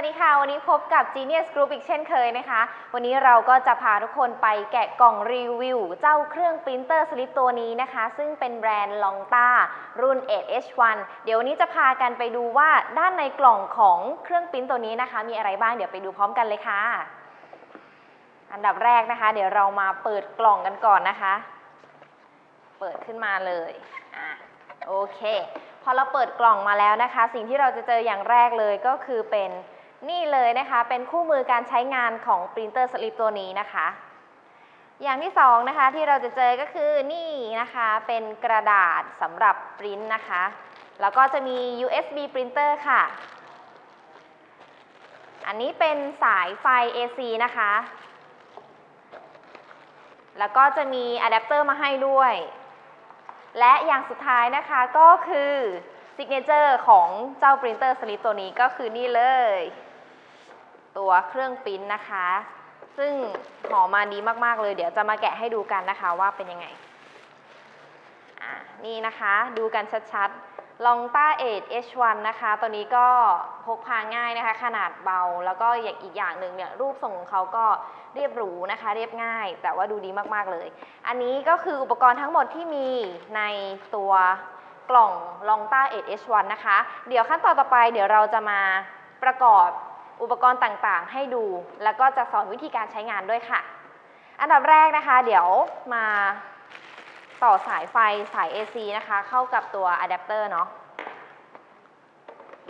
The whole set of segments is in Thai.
วัสดีค่ะ วันนี้พบกับ Genius Group อีกเช่นเคยนะคะ วันนี้เราก็จะพาทุกคนไปแกะกล่องรีวิว เจ้าเครื่องปรินเตอร์สลิปตัวนี้นะคะ ซึ่งเป็นแบรนด์ลองต้ารุ่น 8H1 เดี๋ยววันนี้จะพากันไปดูว่าด้านในกล่องของเครื่องปรินตัวนี้นะคะ มีอะไรบ้างเดี๋ยวไปดูพร้อมกันเลยค่ะ อันดับแรกนะคะ เดี๋ยวเรามาเปิดกล่องกันก่อนนะคะ เปิดขึ้นมาเลยอะโอเค พอเราเปิดกล่องมาแล้วนะคะ สิ่งที่เราจะเจออย่างแรกเลยก็คือเป็น นี่เลยนะคะเป็นคู่มือการใช้งานของปรินเตอร์สลิปตัวนี้นะคะ อย่างที่สองนะคะที่เราจะเจอก็คือนี่นะคะเป็นกระดาษสำหรับปริ้นนะคะ แล้วก็จะมี USB ปรินเตอร์ค่ะ อันนี้เป็นสายไฟ AC นะคะ แล้วก็จะมีอะแดปเตอร์มาให้ด้วย และอย่างสุดท้ายนะคะก็คือซิกเนเจอร์ของเจ้าปรินเตอร์สลิปตัวนี้ก็คือนี่เลย ตัวเครื่องปริ้นนะคะ ซึ่งหอมมาดีมากๆเลย เดี๋ยวจะมาแกะให้ดูกันนะคะว่าเป็นยังไงอ่านี่นะคะดูกันชัดๆลองต้าเอ H1 นะคะ ตัวนี้ก็พกพาง่ายนะคะ ขนาดเบาแล้วก็อย่างอีกอย่างหนึ่งเนี่ยรูปทรงของเขาก็เรียบหรูนะคะ เรียบง่าย แต่ว่าดูดีมากๆเลย อันนี้ก็คืออุปกรณ์ทั้งหมดที่มีในตัวกล่องลองต้าเอ H1 นะคะ เดี๋ยวขั้นตอนต่อไปเดี๋ยวเราจะมาประกอบ อุปกรณ์ต่างๆ ให้ดู แล้วก็จะสอนวิธีการใช้งานด้วยค่ะ อันดับแรกนะคะ เดี๋ยวมาต่อสายไฟสาย AC นะคะ เข้ากับตัวอะแดปเตอร์เนาะ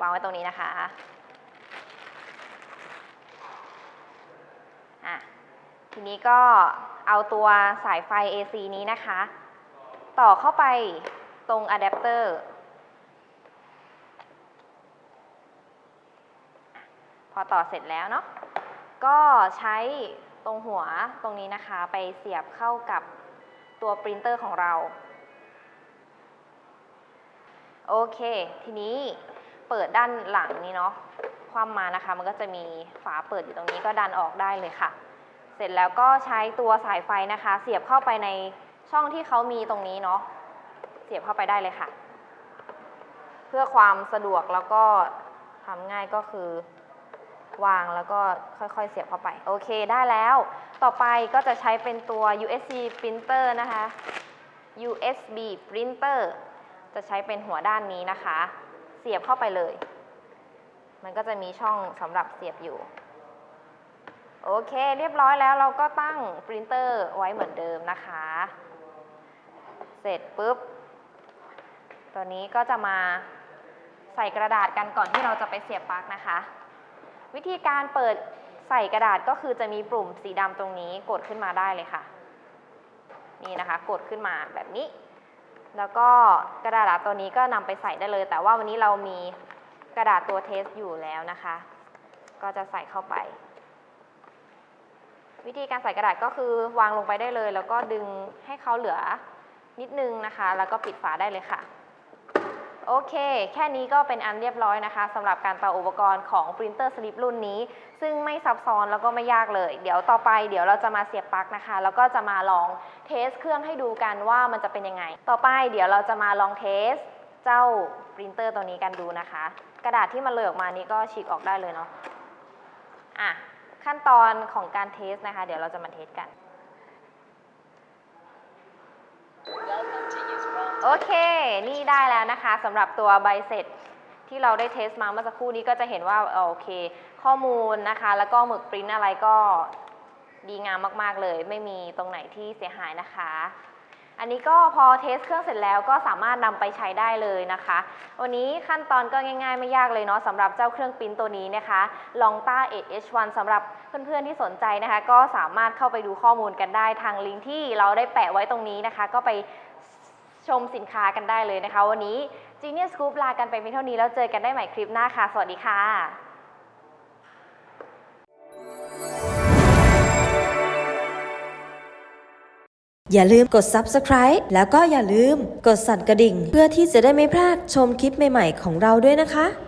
วางไว้ตรงนี้นะคะอะทีนี้ก็เอาตัวสายไฟ AC นี้นะคะ ต่อเข้าไปตรงอะแดปเตอร์ อต่อเสร็จแล้วเนาะก็ใช้ตรงหัวตรงนี้นะคะ ไปเสียบเข้ากับตัวปรินเตอร์ของเรา โอเค ทีนี้เปิดด้านหลังนี้เนาะคว่ำมานะคะ มันก็จะมีฝาเปิดอยู่ตรงนี้ก็ดันออกได้เลยค่ะ เสร็จแล้วก็ใช้ตัวสายไฟนะคะ เสียบเข้าไปในช่องที่เขามีตรงนี้เนาะเสียบเข้าไปได้เลยค่ะ เพื่อความสะดวกแล้วก็ทำง่ายก็คือ วางแล้วก็ค่อยๆเสียบเข้าไป โอเคได้แล้ว ต่อไปก็จะใช้เป็นตัว USB printer นะคะ USB printer จะใช้เป็นหัวด้านนี้นะคะ เสียบเข้าไปเลย มันก็จะมีช่องสำหรับเสียบอยู่ โอเค เรียบร้อยแล้วเราก็ตั้งปรินเตอร์ไว้เหมือนเดิมนะคะ เสร็จปุ๊บ ตัวนี้ก็จะมาใส่กระดาษกันก่อนที่เราจะไปเสียบปลั๊กนะคะ วิธีการเปิดใส่กระดาษก็คือจะมีปุ่มสีดำตรงนี้กดขึ้นมาได้เลยค่ะ นี่นะคะ กดขึ้นมาแบบนี้ แล้วก็กระดาษตัวนี้ก็นำไปใส่ได้เลย แต่ว่าวันนี้เรามีกระดาษตัวเทสอยู่แล้วนะคะ ก็จะใส่เข้าไป วิธีการใส่กระดาษก็คือวางลงไปได้เลย แล้วก็ดึงให้เขาเหลือนิดนึงนะคะ แล้วก็ปิดฝาได้เลยค่ะ โอเค แค่นี้ก็เป็นอันเรียบร้อยนะคะสำหรับการต่ออุปกรณ์ของปรินเตอร์สลิปรุ่นนี้ ซึ่งไม่ซับซ้อนแล้วก็ไม่ยากเลย เดี๋ยวต่อไปเดี๋ยวเราจะมาเสียบปลั๊กนะคะ แล้วก็จะมาลองเทสเครื่องให้ดูกันว่ามันจะเป็นยังไง ต่อไปเดี๋ยวเราจะมาลองเทสเจ้าปรินเตอร์ตัวนี้กันดูนะคะ กระดาษที่มันเลยออกมานี้ก็ฉีกออกได้เลยเนาะอะขั้นตอนของการเทสนะคะ เดี๋ยวเราจะมาเทสกัน โอเค นี่ได้แล้วนะคะสำหรับตัวใบเสร็จที่เราได้เทสมาเมื่อสักครู่นี้ก็จะเห็นว่าโอเค ข้อมูลนะคะ แล้วก็หมึกปริ้นอะไรก็ดีงามมากๆเลย ไม่มีตรงไหนที่เสียหายนะคะ อันนี้ก็พอเทสเครื่องเสร็จแล้วก็สามารถนำไปใช้ได้เลยนะคะ วันนี้ขั้นตอนก็ง่ายๆ ไม่ยากเลยเนาะสำหรับเจ้าเครื่องปริ้นตัวนี้นะคะลองต้า 8H1 สำหรับเพื่อนๆที่สนใจนะคะ ก็สามารถเข้าไปดูข้อมูลกันได้ทางลิงก์ที่เราได้แปะไว้ตรงนี้นะคะ ก็ไป ชมสินค้ากันได้เลยนะคะ วันนี้ Genius Group ลากันไปเพียงเท่านี้แล้วเจอกันได้ใหม่คลิปหน้าค่ะ สวัสดีค่ะอย่าลืมกด subscribe แล้วก็อย่าลืมกดสั่นกระดิ่ง เพื่อที่จะได้ไม่พลาดชมคลิปใหม่ ๆ ของเราด้วยนะคะ